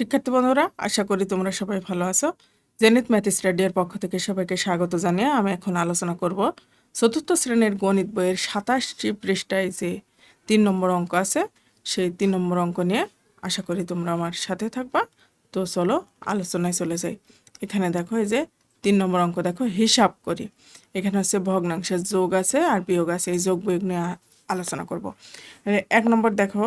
শিক্ষার্থী বন্ধুরা, আশা করি তোমরা সবাই ভালো আছো। জেনিত ম্যাথ স্টাডিয়ার পক্ষ থেকে সবাইকে স্বাগত জানিয়ে আমি এখন আলোচনা করব। চতুর্থ শ্রেণির গণিত বইয়ের সাতাশটি পৃষ্ঠায় যে তিন নম্বর অঙ্ক আছে, সেই তিন নম্বর অঙ্ক নিয়ে আশা করি তোমরা আমার সাথে থাকবা। তো চলো আলোচনায় চলে যাই। এখানে দেখো এই যে তিন নম্বর অঙ্ক দেখো, হিসাব করি। এখানে হচ্ছে ভগ্নাংশের যোগ আছে আর বিয়োগ আছে, এই যোগ বিয়োগ নিয়ে আলোচনা করব। এক নম্বর দেখো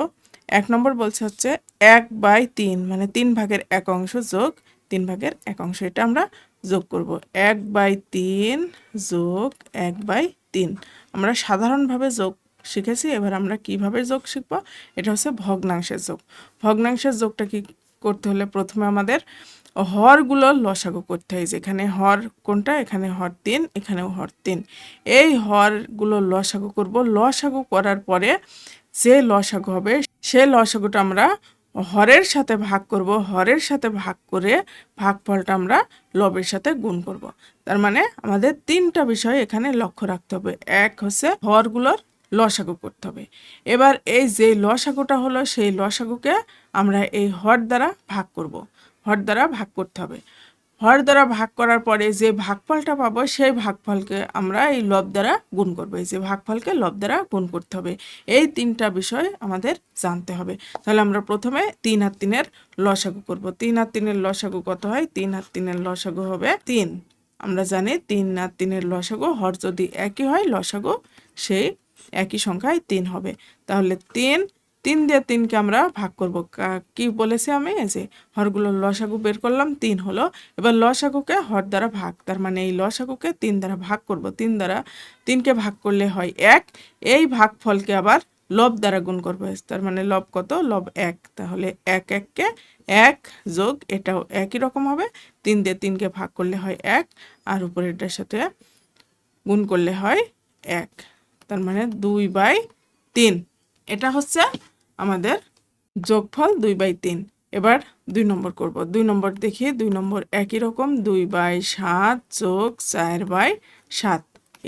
এক নম্বর বলছে হচ্ছে এক বাই তিন মানে তিন ভাগের এক অংশ যোগ তিন ভাগের এক অংশ, এটা আমরা যোগ করব। এক বাই তিন যোগ এক বাই তিন। আমরা সাধারণভাবে যোগ শিখেছি, এবার আমরা কীভাবে যোগ শিখব? এটা হচ্ছে ভগ্নাংশের যোগ। ভগ্নাংশের যোগটা কি করতে হলে প্রথমে আমাদের হরগুলো লসাগু করতে হয়, যেখানে হর কোনটা? এখানে হর তিন, এখানেও হর তিন। এই হরগুলো লসাগু করব। লসাগু করার পরে যে লসাগু হবে, সে লসাগুটা আমরা হরের সাথে ভাগ করব, হরের সাথে ভাগ করে ভাগফলটা আমরা লবের সাথে গুণ করব। তার মানে আমাদের তিনটা বিষয় এখানে লক্ষ্য রাখতে হবে। এক হচ্ছে হরগুলোর লসাগু করতে হবে। এবার এই যে লসাগুটা হলো, সেই লসাগুকে আমরা এই হর দ্বারা ভাগ করব। হর দ্বারা ভাগ করতে হবে। হর দ্বারা ভাগ করার পরে যে ভাগফলটা পাবো, সেই ভাগফলকে আমরা এই লব দ্বারা গুণ করব। এই যে ভাগফলকে লব দ্বারা গুণ করতে হবে। এই তিনটা বিষয় আমাদের জানতে হবে। তাহলে আমরা প্রথমে তিন আর তিনের লসাগু করব। তিন আর তিনের লসাগু কত হয়? তিন আর তিনের লসাগু হবে তিন। আমরা জানি তিন আর তিনের লসাগু, হর যদি একই হয়, লসাগু সেই একই সংখ্যায় তিন হবে। তাহলে তিন তিন দিয়ে তিনকে আমরা ভাগ করব। কা- বলেছি আমি? যে, হরগুলো লসাগু বের করলাম, তিন হলো। এবার লসাগুকে হর দ্বারা ভাগ, তার মানে এই লসাগুকে তিন দ্বারা ভাগ করব। তিন দ্বারা তিনকে ভাগ করলে হয় এক, এই ভাগফলকে আবার লব দ্বারা গুণ করব। তার মানে লব কত? লব এক। তাহলে এক এককে এক যোগ, এটাও একই রকম হবে। তিন দিয়ে তিনকে ভাগ করলে হয় এক, আর উপরে এটার সাথে গুণ করলে হয় এক। তার মানে দুই বাই তিন। এটা হচ্ছে আমাদের যোগফল দুই বাই তিন। এবার দুই নম্বর করব। দুই নম্বর দেখি দুই নম্বর একই রকম, দুই বাই সাত যোগ চার বাই সাত।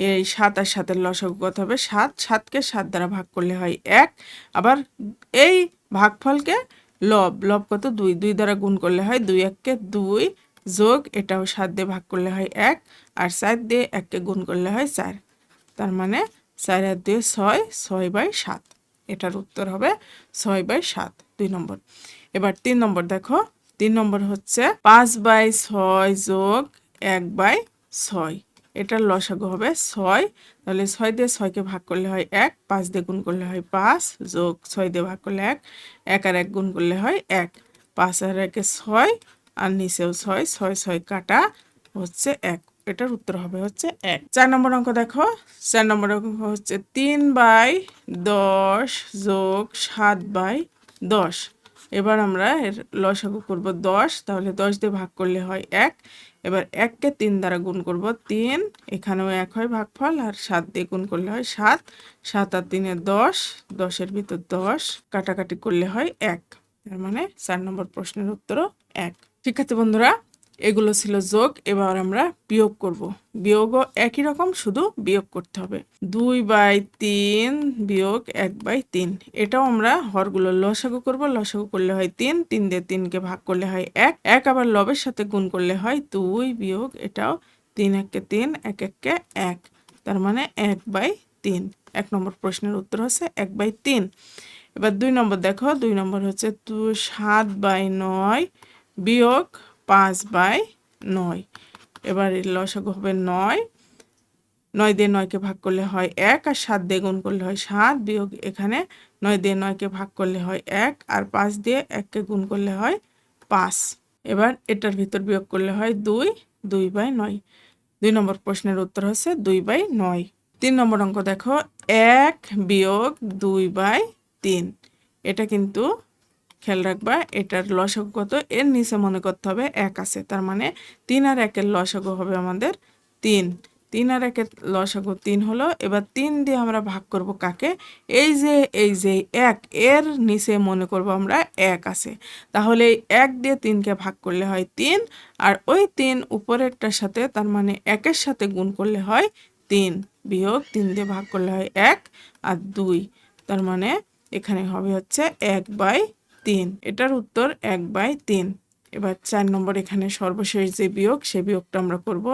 এই সাত আর সাতের লসাগু কত হবে? সাত। সাতকে সাত দ্বারা ভাগ করলে হয় এক। আবার এই ভাগফলকে লব। লব কত? দুই। দুই দ্বারা গুণ করলে হয় দুই। এককে দুই যোগ এটাও সাত দিয়ে ভাগ করলে হয় এক। আর চার দিয়ে এককে গুণ করলে হয় চার। তার মানে চার আর দুই ছয়। ছয় বাই সাত। এটার উত্তর হবে ছয় বাই সাত, দুই নম্বর। এবার তিন নম্বর দেখো, তিন নম্বর হচ্ছে পাঁচ বাই ছয় যোগ এক বাই ছয়। এটার লসাগু হবে ছয়, তাহলে ছয় দিয়ে ছয়কে ভাগ করলে হয় এক, পাঁচ দিয়ে গুণ করলে হয় পাঁচ, যোগ ছয় দিয়ে ভাগ করলে এক এক আর এক গুণ করলে হয় এক। পাঁচ আর একে ছয়, আর নিচেও ছয় ছয় ছয় কাটা হচ্ছে এক। এটার উত্তর হবে হচ্ছে এক। চার নম্বর অঙ্ক দেখো। চার নম্বর অঙ্ক হচ্ছে তিন বাই দশ যোগ সাত বাই দশ। এবার আমরা এর লসাগু করব দশ, তাহলে দশ দিয়ে ভাগ করলে হয় এক। এবার এককে তিন দ্বারা গুণ করব তিন, এখানেও এক হয় ভাগফল, আর সাত দিয়ে গুণ করলে হয় সাত। সাত আর তিনে দশ, দশের ভিতর দশ, কাটাকাটি করলে হয় এক। তার মানে চার নম্বর প্রশ্নের উত্তরও এক। শিক্ষার্থী বন্ধুরা এগুলো ছিল যোগ, এবার আমরা বিয়োগ করব। বিয়োগও একই রকম, শুধু বিয়োগ করতে হবে। দুই বাই তিন বিয়োগ এক বাই তিন। এটাও আমরা হরগুলো লসাগু করব। লসাগু করলে হয় তিন তিন দিয়ে তিনকে ভাগ করলে হয় এক। এক আবার লবের সাথে গুণ করলে হয় দুই বিয়োগ, এটাও তিন এককে তিন, এক এককে এক। তার মানে এক বাই তিন। এক নম্বর প্রশ্নের উত্তর হচ্ছে এক বাই তিন। এবার দুই নম্বর দেখো, দুই নম্বর হচ্ছে সাত বাই নয় বিয়োগ পাঁচ বাই নয়। এবার লসাগু হবে নয়। নয় দিয়ে নয়কে ভাগ করলে হয় এক আর সাত দিয়ে গুণ করলে হয় সাত। বিয়োগ এখানে নয় দিয়ে নয়কে ভাগ করলে হয় এক আর পাঁচ দিয়ে এককে গুণ করলে হয় পাঁচ। এবার এটার ভিতর বিয়োগ করলে হয় দুই দুই বাই নয়। দুই নম্বর প্রশ্নের উত্তর হচ্ছে দুই বাই নয়। তিন নম্বর অঙ্ক দেখো, এক বিয়োগ দুই বাই তিন। এটা কিন্তু খেয়াল রাখবা, এটার লসাগু কত? এর নিচে মনে করতে হবে এক আছে। তার মানে তিন আর একের লসাগু হবে আমাদের তিন। তিন আর একের লসাগু তিন হলো, এবার তিন দিয়ে আমরা ভাগ করব কাকে? এই যে এই যে, এক। এর নিচে মনে করব আমরা এক আছে। তাহলে এক দিয়ে তিনকে ভাগ করলে হয় তিন, আর ওই তিন উপরেরটার সাথে তার মানে একের সাথে গুণ করলে হয় তিন। বিয়োগ তিন দিয়ে ভাগ করলে হয় এক আর দুই। তার মানে এখানে হবে হচ্ছে এক বাই তিন। এটার উত্তর এক বাই তিন। এবার চার নম্বর এখানে সর্বশেষ যে বিয়োগ, সে বিয়োগটা আমরা করব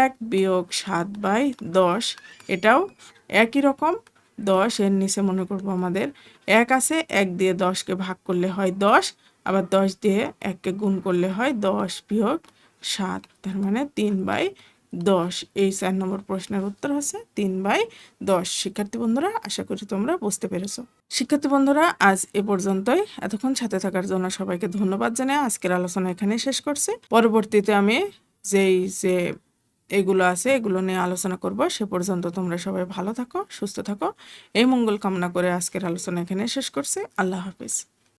এক বিয়োগ সাত বাই দশ। এটাও একই রকম। দশ, এর নিচে মনে করব আমাদের এক আছে, এক দিয়ে দশকে ভাগ করলে হয় দশ। আবার দশ দিয়ে এককে গুণ করলে হয় দশ বিয়োগ সাত। তার মানে তিন বাই দশ, এই চার নম্বর প্রশ্নের উত্তর হচ্ছে তিন বাই দশ। শিক্ষার্থী বন্ধুরা, আশা করি তোমরা বুঝতে পেরেছ। শিক্ষার্থী বন্ধুরা, আজ এ পর্যন্তই। এতক্ষণ সাথে থাকার জন্য সবাইকে ধন্যবাদ জানাই আজকের আলোচনা এখানে শেষ করছি। পরবর্তীতে আমি যেই যে এগুলো আছে, এগুলো নিয়ে আলোচনা করব, সে পর্যন্ত তোমরা সবাই ভালো থাকো, সুস্থ থাকো। এই মঙ্গল কামনা করে আজকের আলোচনা এখানে শেষ করছি। আল্লাহ হাফিজ।